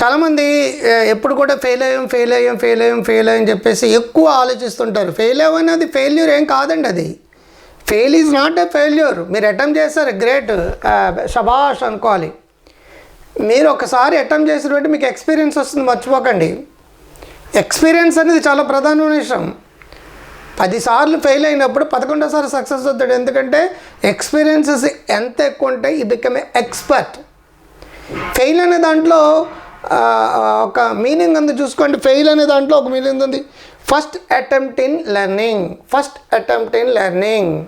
చాలామంది ఎప్పుడు కూడా ఫెయిల్ అయ్యాం ఫెయిల్ అయ్యాం ఫెయిల్ అయ్యాం ఫెయిల్ అయ్యాం చెప్పేసి ఎక్కువ ఆలోచిస్తుంటారు. ఫెయిల్ అవ్వనేది ఫెయిల్యూర్ ఏం కాదండి అది. Fail is not a failure మీరు అటెంప్ట్ చేస్తారు గ్రేట్ షబాష్ అనుకోవాలి. మీరు ఒకసారి అటెంప్ట్ చేసినట్టు మీకు ఎక్స్పీరియన్స్ వస్తుంది మర్చిపోకండి. ఎక్స్పీరియన్స్ అనేది చాలా ప్రధానమైన విషయం. పదిసార్లు ఫెయిల్ అయినప్పుడు పదకొండోసారి సక్సెస్ అవుతాడు ఎందుకంటే ఎక్స్పీరియన్సెస్ ఎంత ఎక్కువ ఉంటాయి ఈ బికమ్ ఎక్స్పర్ట్ ఫెయిల్ అనే దాంట్లో ఒక మీనింగ్ ఉంది చూసుకోండి. ఫెయిల్ అనే దాంట్లో ఒక మీనింగ్ ఉంది. First attempt in learning first attempt in learning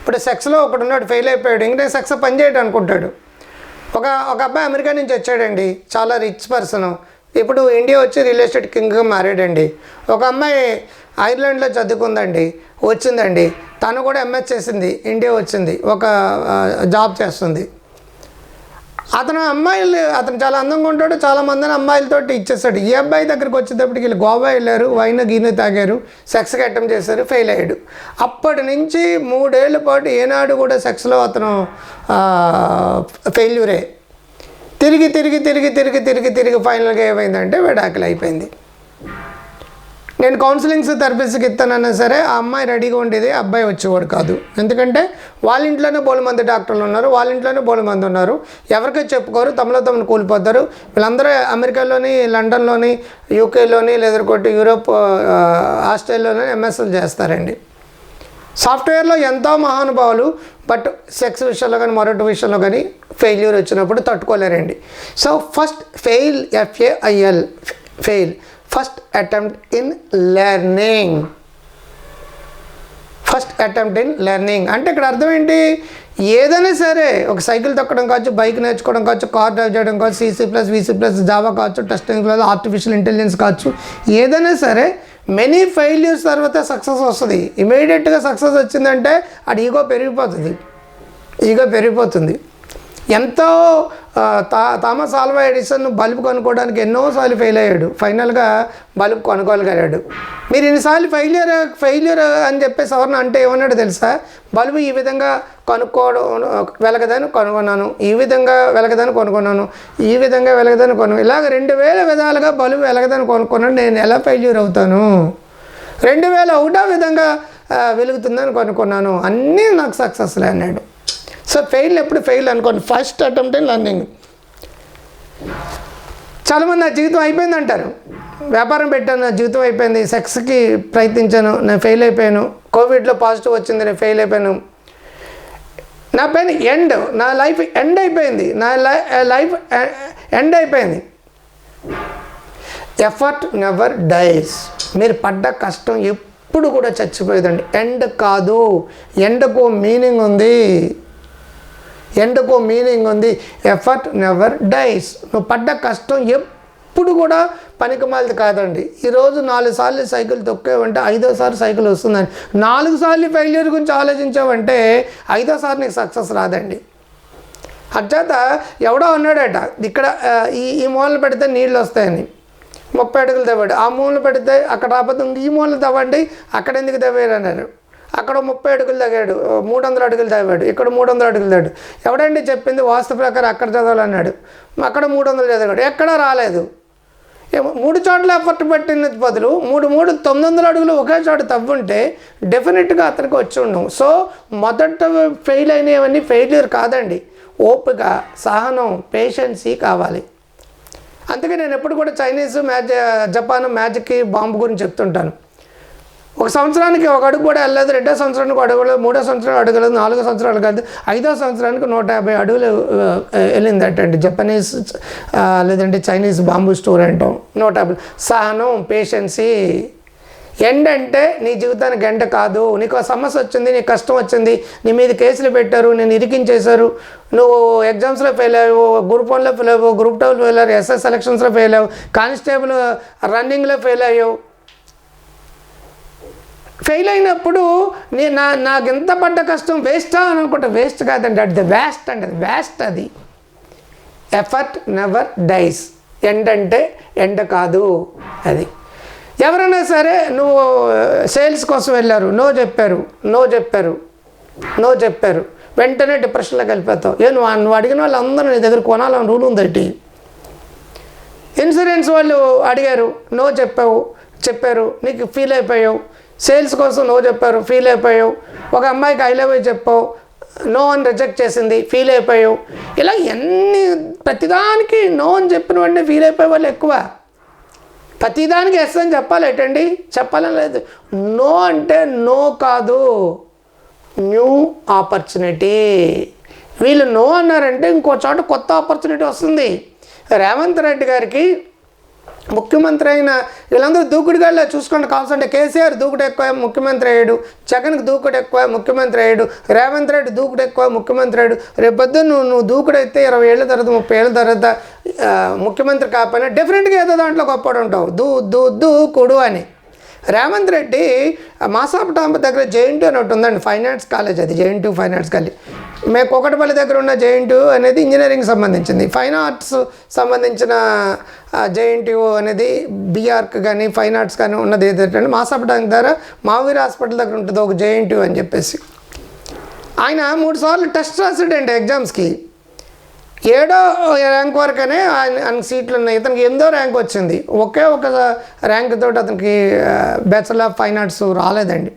ఇప్పుడు సెక్స్లో ఒకడు ఉన్నాడు ఫెయిల్ అయిపోయాడు. ఇంకా సెక్స్ పని చేయడం అనుకుంటాడు. ఒక ఒక అబ్బాయి అమెరికా నుంచి వచ్చాడండి. చాలా రిచ్ పర్సన్ ఇప్పుడు ఇండియా వచ్చి రియల్ ఎస్టేట్ కింగ్గా మారాడండి. ఒక అమ్మాయి ఐర్లాండ్లో చదువుకుందండి. వచ్చిందండి. తను కూడా ఎంఎస్ చేసింది. ఇండియా వచ్చింది. ఒక జాబ్ చేస్తుంది. అతను అమ్మాయిలు అతను చాలా అందంగా ఉంటాడు చాలా మందిని అమ్మాయిలతో ఇచ్చేస్తాడు. ఈ అబ్బాయి దగ్గరికి వచ్చేటప్పటికి వీళ్ళు గోవా వెళ్ళారు వైన్ గీను తాగారు సెక్స్కి అటెంప్ట్ చేశారు ఫెయిల్ అయ్యాడు. అప్పటి నుంచి మూడేళ్ళ పాటు ఏనాడు కూడా సెక్స్లో అతను ఫెయిల్యూరే తిరిగి తిరిగి తిరిగి తిరిగి తిరిగి తిరిగి ఫైనల్గా ఏమైందంటే విడాకులు అయిపోయింది. నేను కౌన్సిలింగ్స్ థెరపిస్ట్కి ఇస్తానన్నా సరే ఆ అమ్మాయి రెడీగా ఉండేది అబ్బాయి వచ్చేవాడు కాదు. ఎందుకంటే వాళ్ళ ఇంట్లోనే బోలు మంది డాక్టర్లు ఉన్నారు వాళ్ళ ఇంట్లోనే బోలు మంది ఉన్నారు. ఎవరికీ చెప్పుకోరు తమలో తమను కూలిపోతారు. వీళ్ళందరూ అమెరికాలోని లండన్లోని యూకేలోని లేదనుకోటి యూరోప్ ఆస్ట్రేలియాలోని ఎంఎస్ఎల్ చేస్తారండి. సాఫ్ట్వేర్లో ఎంతో మహానుభావులు బట్ సెక్స్ విషయంలో కానీ మరొకటి విషయంలో కానీ ఫెయిల్యూర్ వచ్చినప్పుడు తట్టుకోలేరండి. So first fail F A I L fail. First attempt in learning first attempt in learning అంటే ఇక్కడ అర్థం ఏంటి? ఏదైనా సరే ఒక సైకిల్ తొక్కడం కావచ్చు బైక్ నేర్చుకోవడం కావచ్చు కార్ డ్రైవ్ చేయడం కావచ్చు CC plus VC plus Java కావచ్చు టెస్టింగ్ ప్లస్ ఆర్టిఫిషియల్ ఇంటెలిజెన్స్ కావచ్చు ఏదైనా సరే మెనీ ఫెయిల్యూర్స్ తర్వాత సక్సెస్ వస్తుంది. ఇమీడియట్గా సక్సెస్ వచ్చిందంటే అది ఈగో పెరిగిపోతుంది. ఈగో పెరిగిపోతుంది. ఎంతో తా థామస్ ఆల్వా ఎడిసన్ బల్బు కొనుక్కోవడానికి ఎన్నోసార్లు ఫెయిల్ అయ్యాడు. ఫైనల్గా బల్బ్ కొనుక్కోగలిగాడు. మీరు ఇన్నిసార్లు ఫెయిల్యూర్ ఫెయిల్యూర్ అని చెప్పేసి ఎవరిని అంటే ఏమన్నాడు తెలుసా? బల్బు ఈ విధంగా కొనుక్కోవడం వెలగదని కనుగొన్నాను ఈ విధంగా వెలగదని కొనుక్కున్నాను. ఈ విధంగా వెలగదని కొను ఇలాగ రెండు వేల విధాలుగా బల్బు వెలగదని కొనుక్కున్నాను. నేను ఎలా ఫెయిల్యూర్ అవుతాను? రెండు వేల ఒకటో విధంగా వెలుగుతుందని కొనుక్కున్నాను. అన్నీ నాకు సక్సెస్లే అన్నాడు. సో ఫెయిల్ ఎప్పుడు ఫెయిల్ అనుకోండి. ఫస్ట్ అటెంప్ట్ లర్నింగ్ చాలామంది నా జీవితం అయిపోయింది అంటారు. వ్యాపారం పెట్టాను నా జీవితం అయిపోయింది. సెక్స్కి ప్రయత్నించాను నేను ఫెయిల్ అయిపోయాను. కోవిడ్లో పాజిటివ్ వచ్చింది నేను ఫెయిల్ అయిపోయాను. నా పైన ఎండ్ నా లైఫ్ ఎండ్ అయిపోయింది. నా లైఫ్ ఎండ్ అయిపోయింది. ఎఫర్ట్ నెవర్ డైస్ మీరు పడ్డ కష్టం ఎప్పుడు కూడా చచ్చిపోయేదండి. ఎండ్ కాదు. ఎండకు మీనింగ్ ఉంది. ఎండకు మీనింగ్ ఉంది. ఎఫర్ట్ నెవర్ డైస్ నువ్వు పడ్డ కష్టం ఎప్పుడు కూడా పనికిమాలిది కాదండి. ఈరోజు నాలుగు సార్లు సైకిల్ తొక్కేవంటే ఐదోసారి సైకిల్ వస్తుందండి నాలుగు సార్లు ఫెయిల్యూర్ గురించి ఆలోచించావంటే ఐదోసారి నీకు సక్సెస్ రాదండి. అచ్చేత ఎవడో అన్నాడట ఇక్కడ ఈ ఈ మూలలు పెడితే నీళ్ళు వస్తాయని. ముప్పై అడుగులు తవ్వాడు. ఆ మూలలు పెడితే అక్కడ రాకపోతే ఇంక ఈ మూలలు తవ్వండి అక్కడ ఎందుకు తవ్వారు అన్నారు. అక్కడ ముప్పై అడుగులు తగ్గాడు మూడు వందల అడుగులు తవ్వాడు ఇక్కడ మూడు వందల అడుగులు తాడు ఎవడండి చెప్పింది? వాస్తు ప్రకారం అక్కడ చదవాలన్నాడు. అక్కడ మూడు వందలు చదివాడు. ఎక్కడ రాలేదు. మూడు చోట్ల ఎఫర్ట్ పెట్టిన బదులు మూడు మూడు తొమ్మిది వందల అడుగులు ఒకే చోట తవ్వుంటే డెఫినెట్గా అతనికి వచ్చి ఉండవు. సో మొదట ఫెయిల్ అయినవన్నీ ఫెయిల్యూర్ కాదండి. ఓపిక సహనం పేషెన్సీ కావాలి. అందుకే నేను ఎప్పుడు కూడా చైనీస్ మ్యాజ్ జపాన్ మ్యాజిక్ బాంబు గురించి చెప్తుంటాను. ఒక సంవత్సరానికి ఒక అడుగు కూడా వెళ్ళలేదు రెండో సంవత్సరానికి అడగలేదు మూడో సంవత్సరం అడగలేదు నాలుగో సంవత్సరాలు కాదు ఐదో సంవత్సరానికి నూట యాభై అడుగులు వెళ్ళిందట వెళ్ళిందటండి. జపనీస్ లేదంటే చైనీస్ బాంబు స్టోర్ అంటాం. నూట యాభై సహనం పేషెన్సీ ఎండ్ అంటే నీ జీవితానికి ఎండ కాదు. నీకు సమస్య వచ్చింది నీకు కష్టం వచ్చింది నీ మీద కేసులు పెట్టారు నేను ఇరికించేశారు. నువ్వు ఎగ్జామ్స్లో ఫెయిల్ అయ్యావు గ్రూప్ వన్లో ఫెయిల్ అయ్యావు గ్రూప్ టూలో ఫెయిల్ అయ్యావు ఎస్ఎస్ సెలక్షన్స్లో ఫెయిల్ అయ్యావు కానిస్టేబుల్ రన్నింగ్లో ఫెయిల్ అయ్యావు. ఫెయిల్ అయినప్పుడు నేను నా నాకు ఎంత పడ్డ కష్టం వేస్టా అని అనుకుంటా. వేస్ట్ కాదండి అట్ ద వేస్ట్ అది వేస్ట్ అది. Effort never dies. ఎండ్ అంటే ఎండ కాదు అది. ఎవరైనా సరే నువ్వు సేల్స్ కోసం వెళ్ళారు నో చెప్పారు నో చెప్పారు నో చెప్పారు. వెంటనే డిప్రెషన్లోకి వెళ్ళిపోతావు ఏ నువ్వు నువ్వు అడిగిన వాళ్ళందరూ నీ దగ్గర కొనాలని రూల్ ఉందటి ఇన్సూరెన్స్ వాళ్ళు అడిగారు నో చెప్పావు చెప్పారు నీకు ఫీల్ అయిపోయావు. సేల్స్ కోసం నో చెప్పారు ఫీల్ అయిపోయావు. ఒక అమ్మాయికి ఐ లవ్ చెప్పావు నో అని రిజెక్ట్ చేసింది ఫీల్ అయిపోయావు. ఇలా ఎన్ని ప్రతిదానికి నో అని చెప్పిన వెంటనే ఫీల్ అయిపోయే వాళ్ళు ఎక్కువ. ప్రతిదానికి ఎస్ అని చెప్పాలి ఏంటండి? చెప్పాలని లేదు. నో అంటే నో కాదు. న్యూ ఆపర్చునిటీ వీళ్ళు నో అన్నారంటే ఇంకో చోట కొత్త ఆపర్చునిటీ వస్తుంది. రేవంత్ రెడ్డి గారికి ముఖ్యమంత్రి అయిన వీళ్ళందరూ దూకుడుగాళ్ళ చూసుకోండి. కావాల్సింటే కేసీఆర్ దూకుడు ఎక్కువ ముఖ్యమంత్రి అయ్యాడు. జగన్కి దూకుడు ఎక్కువ ముఖ్యమంత్రి అయ్యాడు. రేవంత్ రెడ్డి దూకుడు ఎక్కువ ముఖ్యమంత్రి అయ్యాడు. రేపొద్దు నువ్వు నువ్వు దూకుడు అయితే ఇరవై ఏళ్ళ తర్వాత ముప్పై ఏళ్ళ తర్వాత ముఖ్యమంత్రి కాకపోయినా డెఫినెట్గా ఏదో దాంట్లో గొప్పడు ఉంటావు. దూ దూ దూకుడు అని. రేవంత్ రెడ్డి మాసాపటాంబ దగ్గర జేఎన్టీ అని ఒకటి ఉందండి ఫైనాన్స్ కాలేజ్ అది జేఎన్టీ ఫైనాన్స్ కాలేజ్ మేము కోకటపల్లి దగ్గర ఉన్న జేఎన్టీ అనేది ఇంజనీరింగ్ సంబంధించింది. ఫైన్ ఆర్ట్స్ సంబంధించిన జేఎన్టీయూ అనేది బీఆర్క్ కానీ ఫైన్ ఆర్ట్స్ కానీ ఉన్నది ఏదంటే మాసాపటాంబ దగ్గర మావీర్ హాస్పిటల్ దగ్గర ఉంటుంది ఒక జేఎన్టీ అని చెప్పేసి. ఆయన మూడు సార్లు టెస్ట్ రాసాడండి ఎగ్జామ్స్కి. ఏడో ర్యాంక్ వరకనే ఆయన ఆయన సీట్లు ఉన్నాయి. ఇతనికి ఎనిమిదో ర్యాంక్ వచ్చింది. ఒకే ఒక ర్యాంక్ తోటి అతనికి బ్యాచులర్ ఆఫ్ ఫైన్ ఆర్ట్స్ రాలేదండి.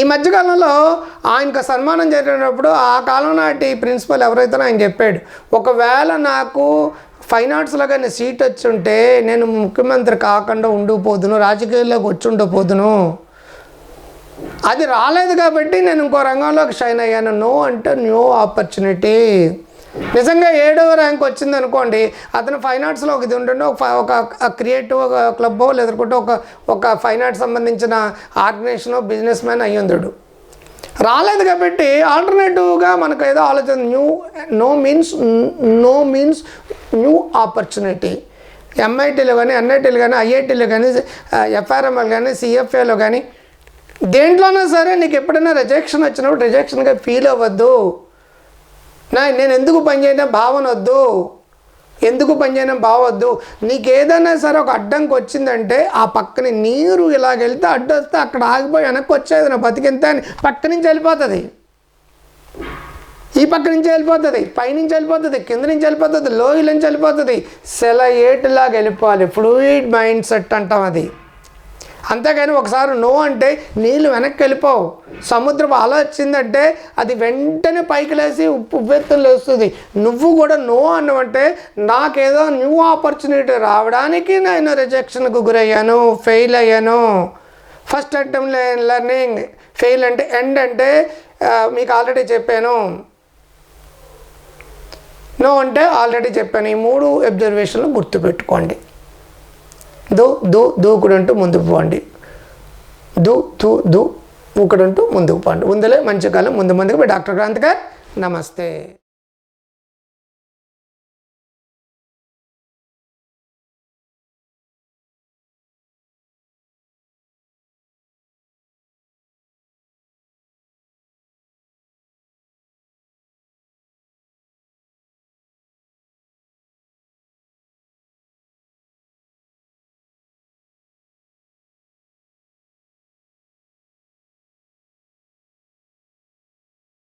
ఈ మధ్యకాలంలో ఆయనకు సన్మానం జరిగినప్పుడు ఆ కాలం నాటి ప్రిన్సిపల్ ఎవరైతే ఆయన చెప్పాడు ఒకవేళ నాకు ఫైన్ ఆర్ట్స్లో కానీ సీట్ వచ్చి ఉంటే నేను ముఖ్యమంత్రి కాకుండా ఉండిపోదును రాజకీయాల్లోకి వచ్చి ఉండిపోదును. అది రాలేదు కాబట్టి నేను ఇంకో రంగంలోకి షైన్ అయ్యాను. నో అంటే న్యూ ఆపర్చునిటీ నిజంగా ఏడవ ర్యాంక్ వచ్చింది అనుకోండి అతను ఫైన్ ఆర్ట్స్లో ఒక ఇది ఉంటుండే ఒక క్రియేటివ్ ఒక క్రియేటివ్ క్లబ్బో లేదనుకుంటే ఒక ఒక ఫైన్ ఆర్ట్స్ సంబంధించిన ఆర్గనైజేషనో బిజినెస్ మ్యాన్ అయ్యుందుడు రాలేదు కాబట్టి ఆల్టర్నేటివ్గా మనకు ఏదో ఆలోచన new no means no means new opportunity ఎంఐటీలో కానీ ఎన్ఐటీలు కానీ ఐఐటీలు కానీ ఎఫ్ఆర్ఎంఎల్ కానీ సిఎఫ్ఏలో కానీ దేంట్లోనైనా సరే నీకు ఎప్పుడైనా రిజెక్షన్ వచ్చినప్పుడు రిజెక్షన్గా ఫీల్ అవ్వద్దు. నా నేను ఎందుకు పనిచేయడం భావన వద్దు. ఎందుకు పనిచేయడం బావద్దు నీకు ఏదైనా సరే ఒక అడ్డంకి వచ్చిందంటే ఆ పక్కన నీరు ఇలాగెళ్తే అడ్డు వస్తే అక్కడ ఆగిపోయి వెనక్కి వచ్చేది నా బతికింత అని పక్క నుంచి వెళ్ళిపోతుంది. ఈ పక్క నుంచి వెళ్ళిపోతుంది పైనుంచి వెళ్ళిపోతుంది కింద నుంచి వెళ్ళిపోతుంది లోయల నుంచి వెళ్ళిపోతుంది. సెల ఏటులాగా వెళ్ళిపోవాలి. ఫ్లూయిడ్ మైండ్ సెట్ అంటాం అది. అంతేగాని ఒకసారి నో అంటే నీళ్ళు వెనక్కి వెళ్ళిపోవు. సముద్రం అల వచ్చిందంటే అది వెంటనే పైకి లేసి ఉప్పు ఉవ్వెత్తులు లేస్తుంది. నువ్వు కూడా నో అన్నవంటే నాకేదో న్యూ ఆపర్చునిటీ రావడానికి నేను రిజెక్షన్కు గురయ్యాను ఫెయిల్ అయ్యాను. First attempt learning. ఫెయిల్ అంటే ఎండ్ అంటే మీకు ఆల్రెడీ చెప్పాను. నో అంటే ఆల్రెడీ చెప్పాను. ఈ మూడు అబ్జర్వేషన్లు గుర్తుపెట్టుకోండి. దో దో దూకుడంటూ ముందుకు పోండి. దు తు దు ఊకడంటూ ముందుకు పోండి. ఉందలే మంచి కాలం ముందు ముందుకు మీ డాక్టర్ క్రాంతికర్ నమస్తే.